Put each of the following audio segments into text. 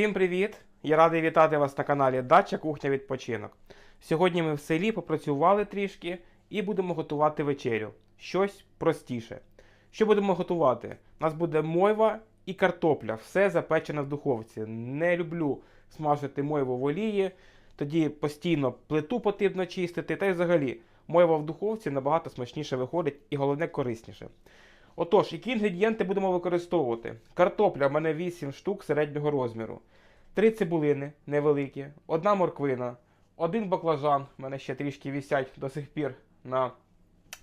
Всім привіт! Я радий вітати вас на каналі Дача Кухня Відпочинок. Сьогодні ми в селі попрацювали трішки і будемо готувати вечерю. Щось простіше. Що будемо готувати? У нас буде мойва і картопля, все запечене в духовці. Не люблю смажити мойву в олії, тоді постійно плиту потрібно чистити, та й взагалі мойва в духовці набагато смачніше виходить і головне корисніше. Отож, які інгредієнти будемо використовувати? Картопля в мене 8 штук середнього розміру, 3 цибулини невеликі, одна морквина, один баклажан. У мене ще трішки вісять до сих пір на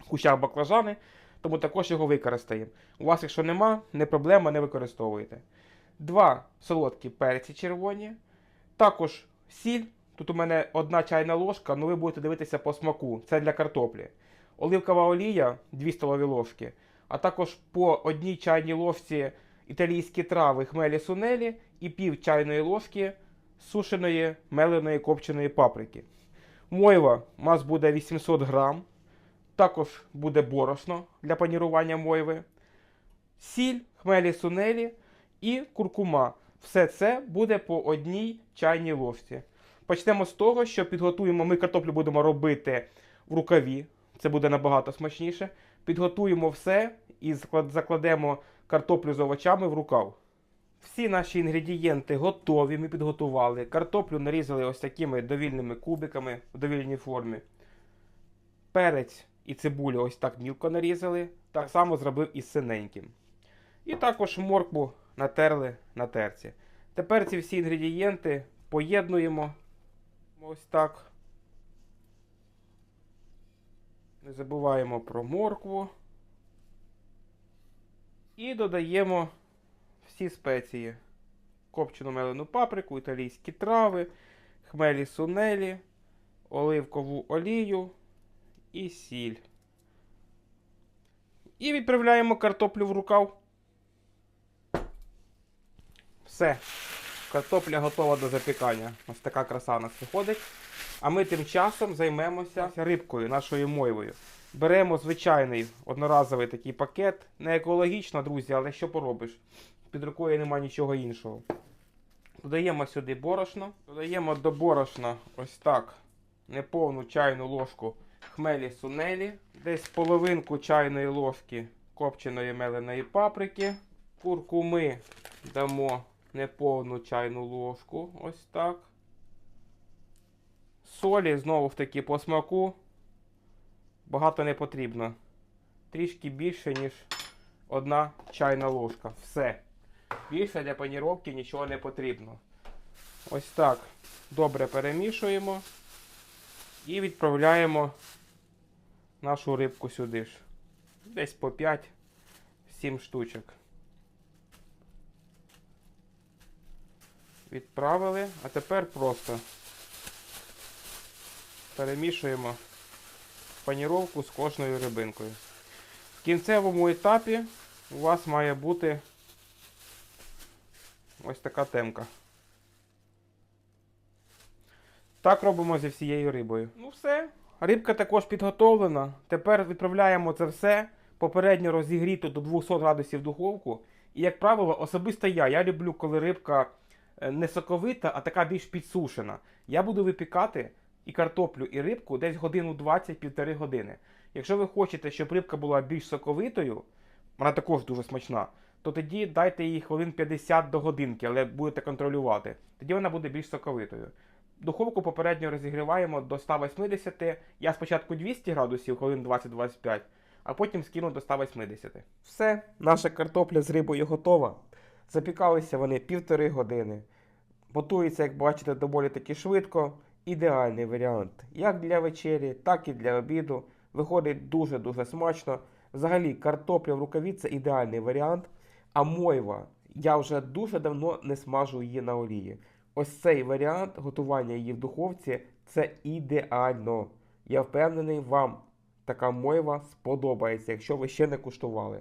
кущах баклажани, тому також його використаємо. У вас, якщо нема, не проблема, не використовуйте. Два солодкі перці червоні, також сіль. Тут у мене одна чайна ложка, але ви будете дивитися по смаку. Це для картоплі. Оливкова олія 2 столові ложки, а також по одній чайній ложці італійські трави хмелі сунелі і пів чайної ложки сушеної меленої копченої паприки. Мойва у нас буде 800 грам. Також буде борошно для панірування мойви, сіль, хмелі сунелі і куркума. Все це буде по одній чайній ложці. Почнемо з того, що підготуємо. Ми картоплю будемо робити в рукаві. Це буде набагато смачніше. Підготуємо все і закладемо картоплю з овочами в рукав. Всі наші інгредієнти готові. Ми підготували. Картоплю нарізали ось такими довільними кубиками в довільній формі. Перець і цибулю ось так мілко нарізали. Так само зробив і з синеньким. І також моркву натерли на терці. Тепер ці всі інгредієнти поєднуємо ось так. Не забуваємо про моркву. І додаємо всі спеції. Копчену мелену паприку, італійські трави, хмелі сунелі, оливкову олію і сіль. І відправляємо картоплю в рукав. Все. Картопля готова до запікання. Ось така краса у нас виходить. А ми тим часом займемося рибкою, нашою мойвою. Беремо звичайний одноразовий такий пакет. Не екологічно, друзі, але що поробиш? Під рукою нема нічого іншого. Додаємо сюди борошно. Додаємо до борошна ось так неповну чайну ложку хмелі сунелі. Десь половинку чайної ложки копченої меленої паприки. Куркуми дамо неповну чайну ложку. Ось так. Солі знову ж таки по смаку. Багато не потрібно. Трішки більше, ніж одна чайна ложка. Все. Більше для паніровки нічого не потрібно. Ось так. Добре перемішуємо. І відправляємо нашу рибку сюди ж. Десь по 5-7 штучок. Відправили, а тепер просто перемішуємо паніровку з кожною рибинкою. В кінцевому етапі у вас має бути ось така темка. Так робимо зі всією рибою. Ну все. Рибка також підготовлена. Тепер відправляємо це все попередньо розігріто до 200 градусів духовку. І, як правило, особисто я. Я люблю, коли рибка е, не соковита, а така більш підсушена. Я буду випікати і картоплю, і рибку десь годину 20-1,5 години. Якщо ви хочете, щоб рибка була більш соковитою, вона також дуже смачна, то тоді дайте їй хвилин 50 до годинки, але будете контролювати. Тоді вона буде більш соковитою. Духовку попередньо розігріваємо до 180. Я спочатку 200 градусів, хвилин 20-25, а потім скину до 180. Все, наша картопля з рибою готова. Запікалися вони півтори години. Готується, як бачите, доволі таки швидко. Ідеальний варіант як для вечері, так і для обіду. Виходить дуже-дуже смачно. Взагалі, картопля в рукаві це ідеальний варіант. А мойва, я вже дуже давно не смажу її на олії. Ось цей варіант готування її в духовці це ідеально. Я впевнений, вам така мойва сподобається, якщо ви ще не куштували.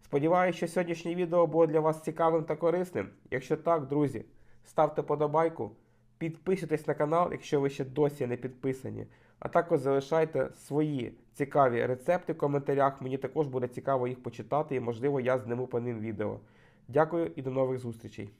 Сподіваюся, що сьогоднішнє відео було для вас цікавим та корисним. Якщо так, друзі, ставте подобайку, підписуйтесь на канал, якщо ви ще досі не підписані. А також залишайте свої цікаві рецепти в коментарях. Мені також буде цікаво їх почитати і, можливо, я зниму по ним відео. Дякую і до нових зустрічей!